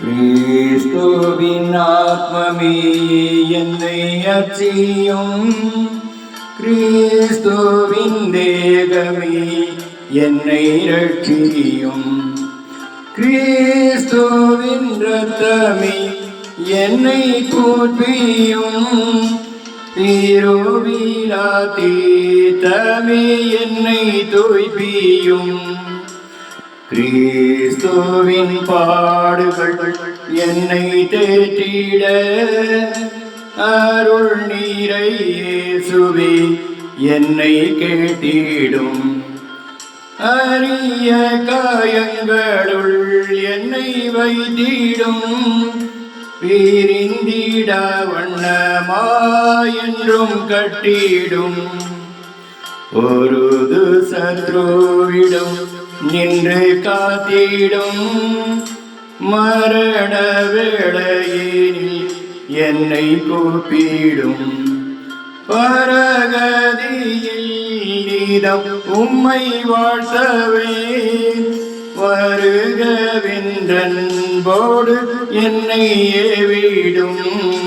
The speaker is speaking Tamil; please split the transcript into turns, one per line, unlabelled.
கிறிஸ்துவின் ஆத்மமே என்னை அச்சியும். கிறிஸ்துவின் தேகமே என்னை ரட்சியும் கிறிஸ்துவின் ரத்தமே என்னை போற்றியும் திருவிழா தீர்த்தமே என்னை தோய்பியும் கிறிஸ்துவின் பாடுகள் என்னை தேற்றிட அருள் நீரை இயேசுவே என்னை கேட்டிடும். அரிய காயங்களுள் என்னை வைத்திடும். பிரிந்திட வண்ணமாயென்றும் கட்டிடும். பொருது சத்ருவிடும் நின்று காத்திடும் மரண வேளையில் என்னை கூப்பிடும். பரகதியில் நீதம் உம்மை வாழ்த்தவே வருகவென்றன்போடு என்னை ஏவிடும்.